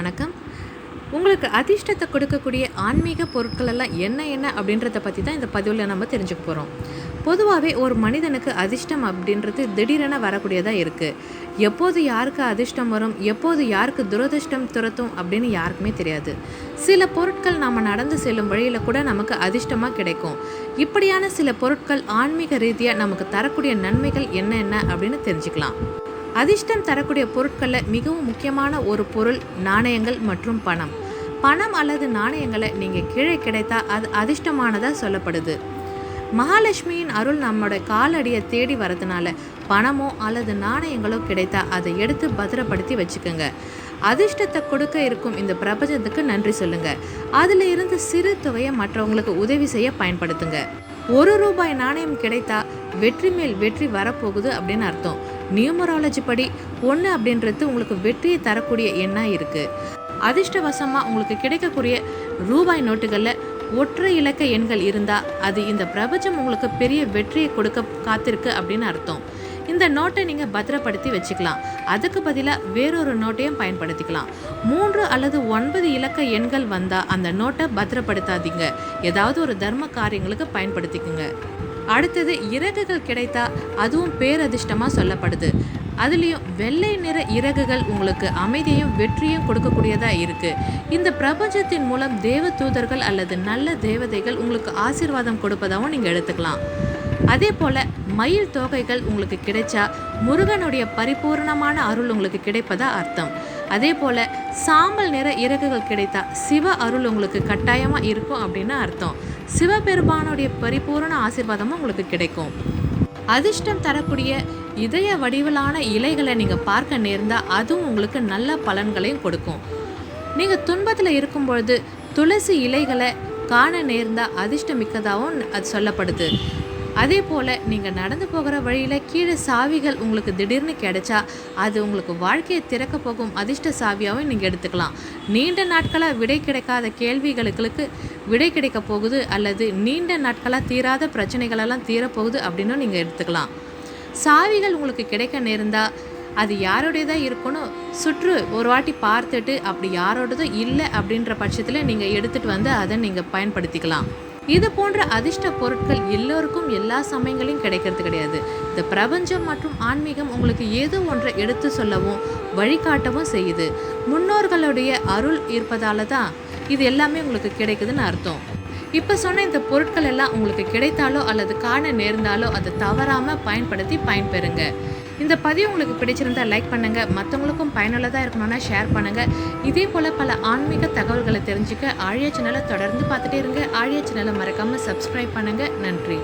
வணக்கம். உங்களுக்கு அதிர்ஷ்டத்தை கொடுக்கக்கூடிய ஆன்மீக பொருட்கள் எல்லாம் என்ன என்ன அப்படின்றத பற்றி தான் இந்த பதிவில் நம்ம தெரிஞ்சுக்க போகிறோம் பொதுவாகவே ஒரு மனிதனுக்கு அதிர்ஷ்டம் அப்படின்றது திடீரென வரக்கூடியதாக இருக்குது எப்போது யாருக்கு அதிர்ஷ்டம் வரும் எப்போது யாருக்கு துரதிர்ஷ்டம் துரத்தும் அப்படின்னு யாருக்குமே தெரியாது. சில பொருட்கள் நாம் நடந்து செல்லும் வழியில் கூட நமக்கு அதிர்ஷ்டமாக கிடைக்கும். இப்படியான சில பொருட்கள் ஆன்மீக ரீதியாக நமக்கு தரக்கூடிய நன்மைகள் என்ன என்ன அப்படின்னு தெரிஞ்சுக்கலாம். அதிர்ஷ்டம் தரக்கூடிய பொருட்களில் மிகவும் முக்கியமான ஒரு பொருள் நாணயங்கள் மற்றும் பணம். பணம் அல்லது நாணயங்களை நீங்கள் கீழே கிடைத்தா அது அதிர்ஷ்டமானதாக சொல்லப்படுது. மகாலட்சுமியின் அருள் நம்மளோட காலடியை தேடி வரதுனால பணமோ அல்லது நாணயங்களோ கிடைத்தா அதை எடுத்து பத்திரப்படுத்தி வச்சுக்கோங்க. அதிர்ஷ்டத்தை கொடுக்க இருக்கும் இந்த பிரபஞ்சத்துக்கு நன்றி சொல்லுங்க. அதில் இருந்து சிறு தொகையை மற்றவங்களுக்கு உதவி செய்ய பயன்படுத்துங்க. ஒரு ரூபாய் நாணயம் கிடைத்தா வெற்றி மேல் வெற்றி வரப்போகுது அப்படின்னு அர்த்தம். நியூமராலஜி படி ஒன்று அப்படின்றது உங்களுக்கு வெற்றியை தரக்கூடிய எண்ணாக இருக்குது அதிர்ஷ்டவசமாக உங்களுக்கு கிடைக்கக்கூடிய ரூபாய் நோட்டுகளில் ஒற்றை இலக்க எண்கள் இருந்தால் அது இந்த பிரபஞ்சம் உங்களுக்கு பெரிய வெற்றியை கொடுக்க காத்திருக்கு அப்படின்னு அர்த்தம். இந்த நோட்டை நீங்கள் பத்திரப்படுத்தி வச்சுக்கலாம். அதுக்கு பதிலாக வேறொரு நோட்டையும் பயன்படுத்திக்கலாம். மூன்று அல்லது ஒன்பது இலக்க எண்கள் வந்தால் அந்த நோட்டை பத்திரப்படுத்தாதீங்க. ஏதாவது ஒரு தர்ம காரியங்களுக்கு பயன்படுத்திக்குங்க. அடுத்தது இறகுகள் கிடைத்தா அதுவும் பேரதிர்ஷ்டமாக சொல்லப்படுது. அதுலேயும் வெள்ளை நிற இறகுகள் உங்களுக்கு அமைதியும் வெற்றியும் கொடுக்கக்கூடியதாக இருக்குது இந்த பிரபஞ்சத்தின் மூலம் தேவ தூதர்கள் அல்லது நல்ல தேவதைகள் உங்களுக்கு ஆசீர்வாதம் கொடுப்பதாகவும் நீங்கள் எடுத்துக்கலாம். அதே போல் மயில் தொகைகள் உங்களுக்கு கிடைச்சா முருகனுடைய பரிபூர்ணமான அருள் உங்களுக்கு கிடைப்பதா அர்த்தம். அதே போல் சாம்பல் நிற இறகுகள் கிடைத்தா சிவ அருள் உங்களுக்கு கட்டாயமாக இருக்கும் அப்படின்னு அர்த்தம். சிவபெருமானுடைய பரிபூரண ஆசீர்வாதமும் உங்களுக்கு கிடைக்கும். அதிர்ஷ்டம் தரக்கூடிய இதய வடிவிலான இலைகளை நீங்கள் பார்க்க நேர்ந்தால் அதுவும் உங்களுக்கு நல்ல பலன்களையும் கொடுக்கும். நீங்கள் துன்பத்தில் இருக்கும் பொழுது துளசி இலைகளை காண நேர்ந்தால் அதிர்ஷ்டமிக்கதாகவும் அது சொல்லப்படுது. அதே போல் நீங்கள் நடந்து போகிற வழியில் கீழே சாவிகள் உங்களுக்கு திடீர்னு கிடைச்சா அது உங்களுக்கு வாழ்க்கையை திறக்க போகும் அதிர்ஷ்ட சாவியாகவும் நீங்கள் எடுத்துக்கலாம். நீண்ட நாட்களாக விடை கிடைக்காத கேள்விகளுக்கு விடை கிடைக்க போகுது அல்லது நீண்ட நாட்களாக தீராத பிரச்சனைகளெல்லாம் தீரப்போகுது அப்படின்னு நீங்கள் எடுத்துக்கலாம். சாவிகள் உங்களுக்கு கிடைக்க நேர்ந்தால் அது யாரோடையதாக இருக்கணும் சுற்று ஒரு வாட்டி பார்த்துட்டு அப்படி யாரோடதும் இல்லை அப்படின்ற பட்சத்தில் நீங்கள் எடுத்துகிட்டு வந்து அதை நீங்கள் பயன்படுத்திக்கலாம். இது போன்ற அதிர்ஷ்ட பொருட்கள் எல்லோருக்கும் எல்லா சமயங்களையும் கிடைக்கிறது கிடையாது. இந்த பிரபஞ்சம் மற்றும் ஆன்மீகம் உங்களுக்கு ஏதோ ஒன்றை எடுத்து சொல்லவும் வழிகாட்டவும் செய்யுது. முன்னோர்களுடைய அருள் இருப்பதால தான் இது எல்லாமே உங்களுக்கு கிடைக்குதுன்னு அர்த்தம். இப்போ சொன்ன இந்த பொருட்கள் எல்லாம் உங்களுக்கு கிடைத்தாலோ அல்லது காண நேர்ந்தாலோ அதை தவறாமல் பயன்படுத்தி பயன்பெறுங்க. இந்த பதிவு உங்களுக்கு பிடிச்சிருந்தா லைக் பண்ணுங்க. மற்றவங்களுக்கும் பயனுள்ளதாக இருக்கணும்னா ஷேர் பண்ணுங்க. இதே போல் பல ஆன்மீக தகவல்களை தெரிஞ்சுக்க ஆழியா சேனலை தொடர்ந்து பார்த்துட்டே இருங்க. ஆழியா சேனலை மறக்காமல் சப்ஸ்கிரைப் பண்ணுங்க. நன்றி.